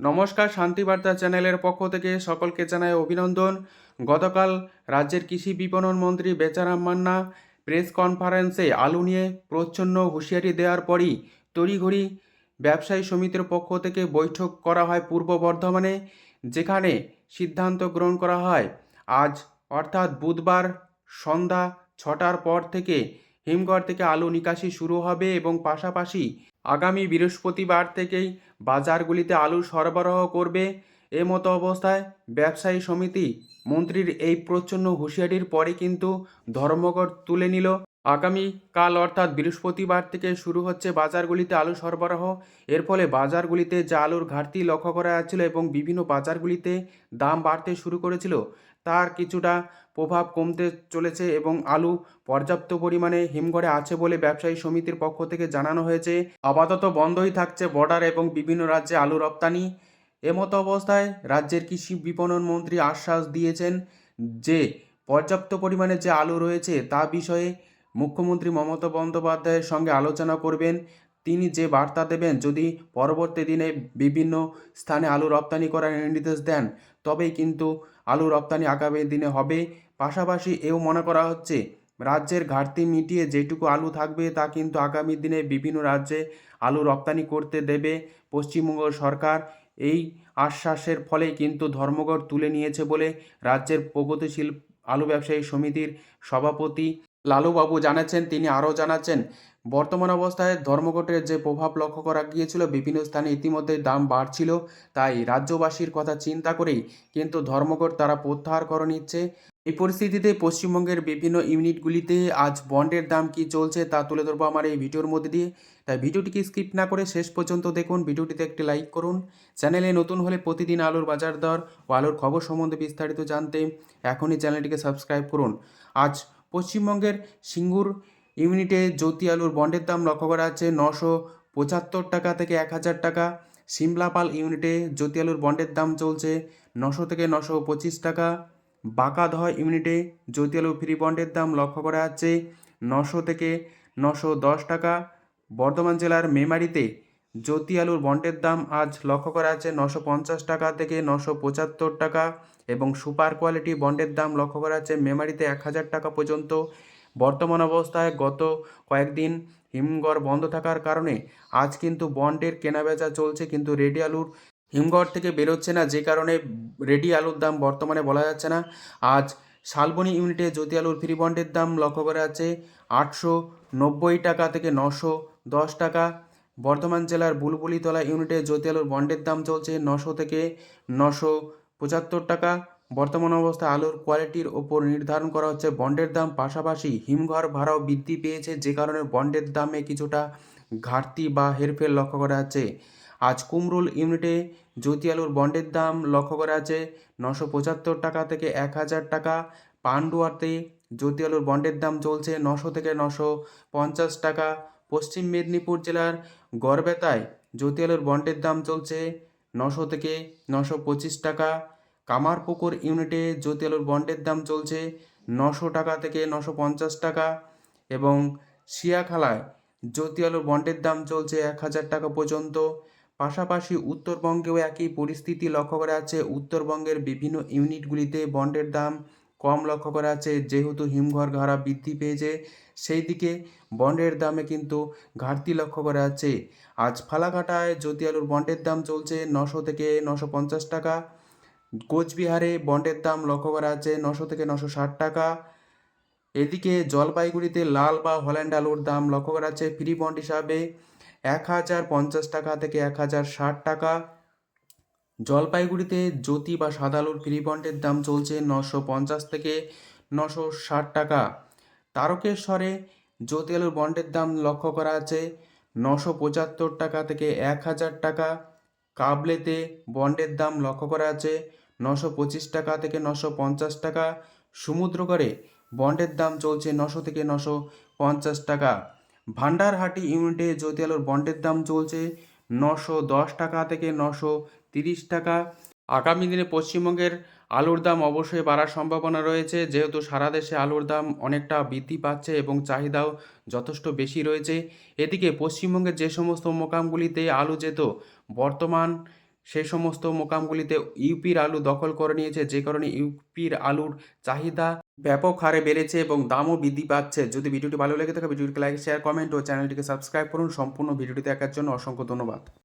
নমস্কার শান্তিবার্তা চ্যানেলের পক্ষ থেকে সকলকে জানাই অভিনন্দন। গতকাল রাজ্যের কৃষি বিপণন মন্ত্রী বেচারাম মান্না প্রেস কনফারেন্সে আলু নিয়ে প্রচ্ছন্ন হুঁশিয়ারি দেওয়ার পরই তড়িঘড়ি ব্যবসায়ী সমিতির পক্ষ থেকে বৈঠক করা হয় পূর্ব বর্ধমানে, যেখানে সিদ্ধান্ত গ্রহণ করা হয়। আজ, অর্থাৎ বুধবার সন্ধ্যা ছটার পর থেকে হিমঘর থেকে আলু নিকাশি শুরু হবে এবং পাশাপাশি আগামী বৃহস্পতিবার থেকেই বাজারগুলিতে আলু সরবরাহ করবে। এ মতো অবস্থায় ব্যবসায়ী সমিতি মন্ত্রীর এই প্রচ্ছন্ন হুঁশিয়ারির পরে কিন্তু ধর্মঘট তুলে নিল। আগামী কাল অর্থাৎ বৃহস্পতিবার থেকে শুরু হচ্ছে বাজারগুলিতে আলু সরবরাহ। এর ফলে বাজারগুলিতে যে আলুর ঘাটতি লক্ষ্য করা যাচ্ছিল এবং বিভিন্ন বাজারগুলিতে দাম বাড়তে শুরু করেছিল, তার কিছুটা প্রভাব কমতে চলেছে এবং আলু পর্যাপ্ত পরিমাণে হিমঘরে আছে বলে ব্যবসায়ী সমিতির পক্ষ থেকে জানানো হয়েছে। আপাতত বন্ধই থাকছে বর্ডার এবং বিভিন্ন রাজ্যে আলু রপ্তানি। এমতো অবস্থায় রাজ্যের কৃষি বিপণন মন্ত্রী আশ্বাস দিয়েছেন যে, পর্যাপ্ত পরিমাণে যে আলু রয়েছে তা বিষয়ে মুখ্যমন্ত্রী মমতা বন্দ্যোপাধ্যায়ের সঙ্গে আলোচনা করবেন। তিনি যে বার্তা দেবেন, যদি পরবর্তী দিনে বিভিন্ন স্থানে আলু রপ্তানি করার নির্দেশ দেন, তবেই কিন্তু আলু রপ্তানি আগামী দিনে হবে। পাশাপাশি এও মনে করা হচ্ছে, রাজ্যের ঘাটতি মিটিয়ে যেটুকু আলু থাকবে, তা কিন্তু আগামী দিনে বিভিন্ন রাজ্যে আলু রপ্তানি করতে দেবে পশ্চিমবঙ্গ সরকার। এই আশ্বাসের ফলে কিন্তু ধর্মঘট তুলে নিয়েছে বলে রাজ্যের প্রগতিশীল আলু ব্যবসায়ী সমিতির সভাপতি লালুবাবু জানাচ্ছেন, তিনি আরও জানাচ্ছেন, বর্তমান অবস্থায় ধর্মঘটের যে প্রভাব লক্ষ্য করা গিয়েছিল, বিভিন্ন স্থানে ইতিমধ্যে দাম বাড়ছিল, তাই রাজ্যবাসীর কথা চিন্তা করেই কিন্তু ধর্মঘট তারা প্রত্যাহার করে নিচ্ছে। এই পরিস্থিতিতে পশ্চিমবঙ্গের বিভিন্ন ইউনিটগুলিতে আজ বন্ডের দাম কি চলছে তা তুলে ধরবো আমার এই ভিডিওর মধ্যে দিয়ে। তাই ভিডিওটিকে স্কিপ না করে শেষ পর্যন্ত দেখুন, ভিডিওটিতে একটি লাইক করুন। চ্যানেলে নতুন হলে প্রতিদিন আলুর বাজার দর ও আলুর খবর সম্বন্ধে বিস্তারিত জানতে এখনই চ্যানেলটিকে সাবস্ক্রাইব করুন। আজ পশ্চিমবঙ্গের সিঙ্গুর ইউনিটে জ্যোতি আলুর বন্ডের দাম লক্ষ্য করা যাচ্ছে নশো পঁচাত্তর টাকা থেকে এক হাজার টাকা। সিমলাপাল ইউনিটে জ্যোতি আলুর বন্ডের দাম চলছে নশো থেকে নশো পঁচিশ টাকা। বাঁকাদহ ইউনিটে জ্যোতি আলু ফ্রি বন্ডের দাম লক্ষ্য করা যাচ্ছে নশো থেকে নশো দশ টাকা। বর্ধমান জেলার মেমারিতে জ্যোতি আলুর বন্ডের দাম আজ লক্ষ্য করা যাচ্ছে নশো পঞ্চাশ টাকা থেকে নশো পঁচাত্তর টাকা এবং সুপার কোয়ালিটি বন্ডের দাম লক্ষ্য করা যাচ্ছে মেমারিতে এক হাজার টাকা পর্যন্ত। বর্তমান অবস্থায় গত কয়েকদিন হিমঘর বন্ধ থাকার কারণে আজ কিন্তু বন্ডের কেনাবেচা চলছে, কিন্তু রেডি আলুর হিমঘর থেকে বেরোচ্ছে না, যে কারণে রেডি আলুর দাম বর্তমানে বলা যাচ্ছে না। আজ শালবনি ইউনিটে জ্যোতি আলুর ফ্রি বন্ডের দাম লক্ষ্য করা যাচ্ছে আটশো নব্বই টাকা থেকে নশো দশ টাকা। বর্ধমান জেলার বুলবুলিতলা ইউনিটে জ্যোতি আলুর বন্ডের দাম চলছে নশো থেকে নশো পঁচাত্তর টাকা। বর্তমান অবস্থায় আলুর কোয়ালিটির ওপর নির্ধারণ করা হচ্ছে বন্ডের দাম। পাশাপাশি হিমঘর ভাড়াও বৃদ্ধি পেয়েছে, যে কারণে বন্ডের দামে কিছুটা ঘাটতি বা হেরফের লক্ষ্য করা যাচ্ছে। আজ কুমরুল ইউনিটে জ্যোতি আলুর বন্ডের দাম লক্ষ্য করা আছে নশো পঁচাত্তর টাকা থেকে এক হাজার টাকা। পান্ডুয়াতে জ্যোতি আলুর বন্ডের দাম চলছে নশো থেকে নশো পঞ্চাশ টাকা। পশ্চিম মেদিনীপুর জেলার গড়বেতায় জ্যোতি বন্ডের দাম চলছে নশো থেকে নশো পঁচিশ টাকা। কামারপুকুর ইউনিটে জ্যোতি বন্ডের দাম চলছে নশো টাকা থেকে নশো পঞ্চাশ টাকা এবং শিয়াখালায় জ্যোতি আলুর বন্ডের দাম চলছে এক হাজার টাকা পর্যন্ত। পাশাপাশি উত্তরবঙ্গেও একই পরিস্থিতি লক্ষ্য করা আছে উত্তরবঙ্গের বিভিন্ন ইউনিটগুলিতে বন্ডের দাম কম লক্ষ্য করা আছে যেহেতু হিমঘর ভাড়া বৃদ্ধি পেয়েছে সেই দিকে বন্ডের দামে কিন্তু ঘাটতি লক্ষ্য করা যাচ্ছে। আজ ফালাকাটায় জ্যোতি আলুর বন্ডের দাম চলছে নশো থেকে নশো পঞ্চাশ টাকা। কোচবিহারে বন্ডের দাম লক্ষ্য করা যাচ্ছে নশো থেকে নশো ষাট টাকা। এদিকে জলপাইগুড়িতে লাল বা হল্যান্ড আলুর দাম লক্ষ্য করা যাচ্ছে ফ্রি বন্ড হিসাবে এক হাজার পঞ্চাশ টাকা থেকে এক হাজার ষাট টাকা। জলপাইগুড়িতে জ্যোতি বা সাদা আলুর ফ্রি বন্ডের দাম চলছে নশো পঞ্চাশ থেকে নশো ষাট টাকা। তারকেশ্বরে জ্যোতি আলুর বন্ডের দাম লক্ষ্য করা আছে। নশো পঁচাত্তর টাকা থেকে এক হাজার টাকা। কাবলেতে বন্ডের দাম লক্ষ্য করা আছে। নশো পঁচিশ টাকা থেকে নশো পঞ্চাশ টাকা। সমুদ্রগড়ে বন্ডের দাম চলছে নশো থেকে নশো পঞ্চাশ টাকা। ভান্ডারহাটি ইউনিটে জ্যোতি আলুর বন্ডের দাম চলছে নশো দশ টাকা থেকে নশো তিরিশ টাকা। আগামী দিনে পশ্চিমবঙ্গের আলুর দাম অবশ্যই বাড়ার সম্ভাবনা রয়েছে। যেহেতু সারা দেশে আলুর দাম অনেকটা বৃদ্ধি পাচ্ছে এবং চাহিদাও যথেষ্ট বেশি রয়েছে। এদিকে পশ্চিমবঙ্গের যে সমস্ত মোকামগুলিতে আলু যেত, বর্তমান সেই সমস্ত মোকামগুলিতে ইউপির আলু দখল করে নিয়েছে। যে কারণে ইউপির আলুর চাহিদা ব্যাপক হারে বেড়েছে এবং দামও বৃদ্ধি পাচ্ছে। যদি ভিডিওটি ভালো লেগে থাকে, ভিডিওটিকে লাইক শেয়ার কমেন্ট ও চ্যানেলটিকে সাবস্ক্রাইব করুন। সম্পূর্ণ ভিডিওটি দেখার জন্য অসংখ্য ধন্যবাদ।